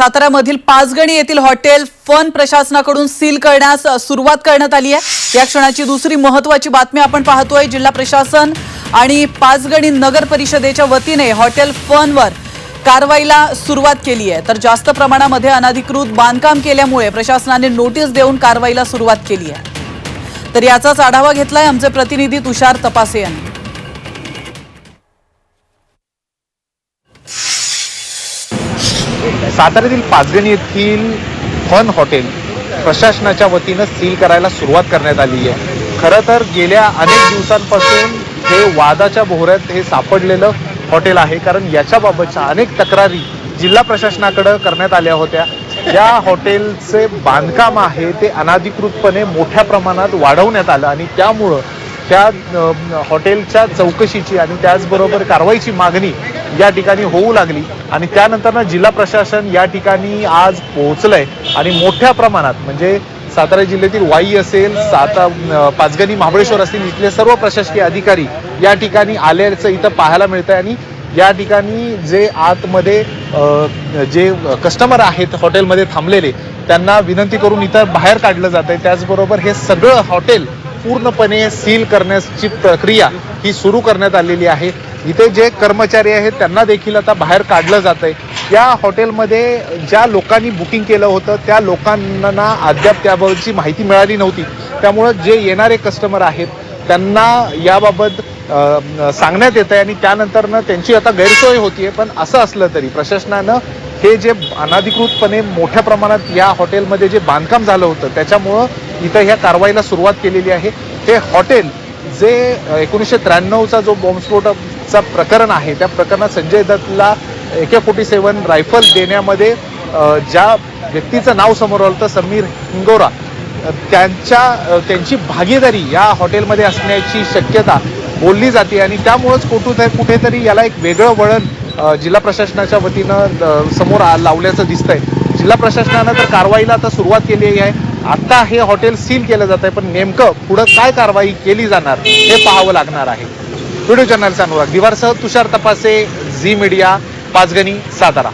साताऱ्यामधील पाचगणी येथील hotel fun प्रशासनाकडून seal करण्यास सुरुवात करण्यात आली आहे. या क्षणाची दुसरी महत्वाची बातमी आपण पाहतोय. जिल्हा प्रशासन आणि पाचगणी नगर परिषदेच्या वतीने हॉटेल फनवर कारवाईला सुरुवात केली आहे. तर जास्त प्रमाणामध्ये अनधिकृत बांधकाम केल्यामुळे प्रशासनाने नोटीस देऊन कारवाईला सुरुवात केली आहे. तर याचाच आढावा घेतलाय आमचे प्रतिनिधी तुषार तपासे यांनी. साताऱ्यातील पाचगणी येथील फन हॉटेल प्रशासनाच्या वतीनं सील करायला सुरुवात करण्यात आली आहे. खरं तर गेल्या अनेक दिवसांपासून हे वादाच्या भोवऱ्यात हे सापडलेलं हॉटेल आहे कारण याच्याबाबतच्या अनेक तक्रारी जिल्हा प्रशासनाकडं करण्यात आल्या होत्या. या हॉटेलचे बांधकाम आहे ते अनाधिकृतपणे मोठ्या प्रमाणात वाढवण्यात आलं आणि त्यामुळं त्या हॉटेलच्या चौकशीची आणि त्याचबरोबर कारवाईची मागणी या ठिकाणी होऊ लागली. आणि त्यानंतर जिल्हा प्रशासन या ठिकाणी आज पोहोचलंय. आणि मोठ्या प्रमाणात म्हणजे सातारा जिल्ह्यातील वाई असेल साता पाचगणी महाबळेश्वर असतील इथले सर्व प्रशासकीय अधिकारी या ठिकाणी आल्याचं इथं पाहायला मिळतंय. आणि या ठिकाणी जे आतमध्ये जे कस्टमर आहेत हॉटेलमध्ये थांबलेले त्यांना विनंती करून इथं बाहेर काढलं जात आहे त्याचबरोबर हे सगळं हॉटेल पूर्णपणे सील करण्याची प्रक्रिया ही सुरू करण्यात आलेली आहे. इथे जे कर्मचारी आहेत त्यांना देखील आता बाहेर काढलं जात आहे या हॉटेलमध्ये ज्या लोकांनी बुकिंग केलं होतं त्या लोकांना अद्याप त्याबाबतची माहिती मिळाली नव्हती. त्यामुळं जे येणारे कस्टमर आहेत त्यांना याबाबत सांगण्यात येत आहे आणि त्यानंतरनं त्यांची आता गैरसोय होतीये. पण असं असलं तरी प्रशासनानं हे जे अनाधिकृतपणे मोठ्या प्रमाणात या हॉटेलमध्ये जे बांधकाम झालं होतं त्याच्यामुळं इथं ह्या कारवाईला सुरुवात केलेली आहे. हे हॉटेल जे एकोणीसशे त्र्याण्णवचा जो बॉम्बस्फोटाचा प्रकरण आहे त्या प्रकरणात Sanjay दत्तला A K forty seven rifle देण्यामध्ये ज्या व्यक्तीचं नाव समोर आलं होतं समीर हिंगोरा त्यांच्या त्यांची भागीदारी या हॉटेलमध्ये असण्याची शक्यता बोलली जाते आणि त्यामुळंच कुठे कुठेतरी याला एक वेगळं वळण जिल्हा प्रशासनाच्या वतीनं समोर आ- लावल्याचं दिसतंय. जिल्हा प्रशासनानं तर कारवाईला आता सुरुवात केली आहे. आता हे हॉटेल सील केलं जात आहे पण नेमकं पुढं काय कारवाई केली जाणार हे पाहावं लागणार आहे. व्हिडिओ जर्नलचा अनुराग दिवारसह तुषार तपासे झी मीडिया पाचगणी सातारा.